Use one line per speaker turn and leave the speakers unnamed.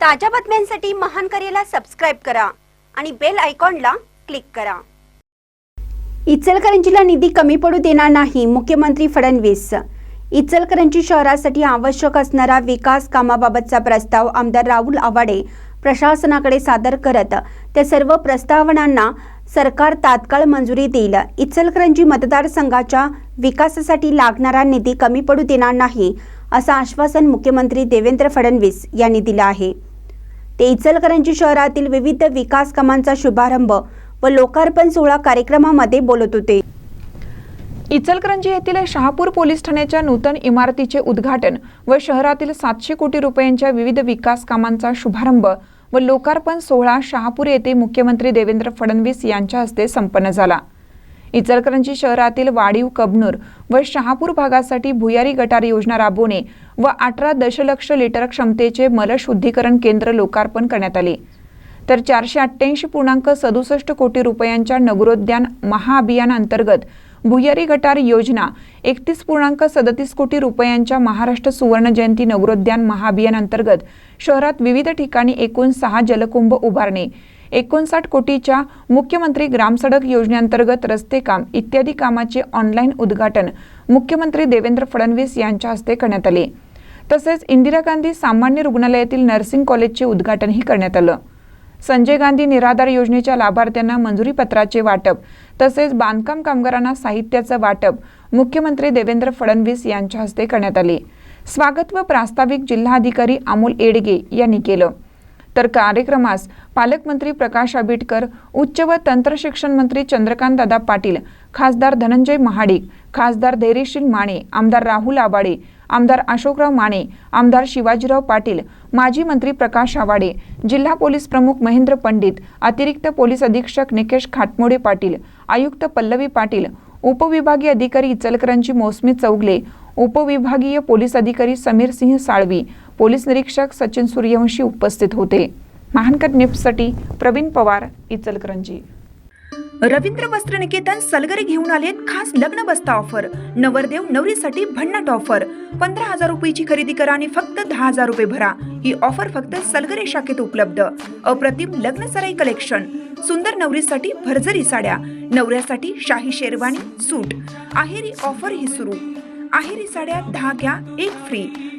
ताज्या बातम्यांसाठी महान करेला सबस्क्राईब करा आणि बेल आयकॉनला क्लिक करा. इचलकरंजीला निधी कमी पडू देणार नाही मुख्यमंत्री फडणवीस. इचलकरंजी शहरासाठी आवश्यक असणारा विकास कामाबाबतचा प्रस्ताव आमदार राहुल आवाडे प्रशासनाकडे सादर करत त्या सर्व प्रस्तावनांना सरकार तात्काळ मंजुरी देईल. इचलकरंजी मतदारसंघाच्या विकासासाठी लागणारा निधी कमी पडू देणार नाही असं आश्वासन मुख्यमंत्री देवेंद्र फडणवीस यांनी दिलं आहे. ते इचलकरंजी शहरातील विविध विकास कामांचा शुभारंभ व लोकार्पण सोहळा कार्यक्रमामध्ये बोलत होते.
इचलकरंजी येथील शहापूर पोलीस ठाण्याच्या नूतन इमारतीचे उद्घाटन व शहरातील सातशे कोटी रुपयांच्या विविध विकास कामांचा शुभारंभ व लोकार्पण सोहळा शहापूर येथे मुख्यमंत्री देवेंद्र फडणवीस यांच्या हस्ते संपन्न झाला. इचलकरंजी शहरातील वाढीव कबनूर व शहापूर भागासाठी भुयारी गटार योजना राबवणे व अठरा दशलक्ष लिटर क्षमतेचे मलशुद्धीकरण केंद्र लोकार्पण करण्यात आले. तर चारशे अठ्ठ्याऐंशी पूर्णांक सदुसष्ट कोटी रुपयांच्या नगरोद्यान महाअभियानाअंतर्गत भुयारी गटार योजना एकतीस पूर्णांक सदतीस कोटी रुपयांच्या महाराष्ट्र सुवर्ण जयंती नगरोद्यान महाअभियानाअंतर्गत शहरात विविध ठिकाणी एकूण सहा जलकुंभ उभारणे. एकोणसाठ कोटीच्या मुख्यमंत्री ग्रामसडक योजनेअंतर्गत रस्ते काम इत्यादी कामाचे ऑनलाईन उद्घाटन मुख्यमंत्री देवेंद्र फडणवीस यांच्या हस्ते करण्यात आले. तसेच इंदिरा गांधी सामान्य रुग्णालयातील नर्सिंग कॉलेजचे उद्घाटनही करण्यात आलं. संजय गांधी निराधार योजनेच्या लाभार्थ्यांना मंजुरी पत्राचे वाटप तसेच बांधकाम कामगारांना साहित्याचं वाटप मुख्यमंत्री देवेंद्र फडणवीस यांच्या हस्ते करण्यात आले. स्वागत व प्रास्ताविक जिल्हाधिकारी अमोल एडगे यांनी केलं. तर कार्यक्रमास पालकमंत्री प्रकाश आंबेडकर उच्च व तंत्रशिक्षण मंत्री चंद्रकांत दादा पाटील खासदार धनंजय महाडिक खासदार धैर्यशील माने आमदार राहुल आबाडे आमदार अशोकराव माने आमदार शिवाजीराव पाटील माजी मंत्री प्रकाश आवाडे जिल्हा पोलीस प्रमुख महेंद्र पंडित अतिरिक्त पोलीस अधीक्षक निकेश खाटमोडे पाटील आयुक्त पल्लवी पाटील उपविभागीय अधिकारी इचलकरंजी मोसमी चौगले उपविभागीय पोलीस अधिकारी समीर सिंह साळवी पोलीस निरीक्षक सचिन सूर्यवंशी उपस्थित होते. महानकर न्यूजसाठी प्रवीण पवार इचलकरंजी.
रवींद्र वस्त्र निकेतन सलगरे घेऊन आलेत खास लग्न बस्ता ऑफर. नवरदेव नवरीसाठी भन्नाट ऑफर. पंधरा हजार रुपयाची खरेदी करा आणि फक्त दहा हजार रुपये भरा. ही ऑफर फक्त सलगरे शाखेत उपलब्ध. अप्रतिम लग्न सराई कलेक्शन. सुंदर नवरीसाठी भरजरी साड्या. नवऱ्यासाठी शाही शेरवानी सूट. आहेरी ऑफर ही सुरू. आहेरी साड्या दहा घ्या एक फ्री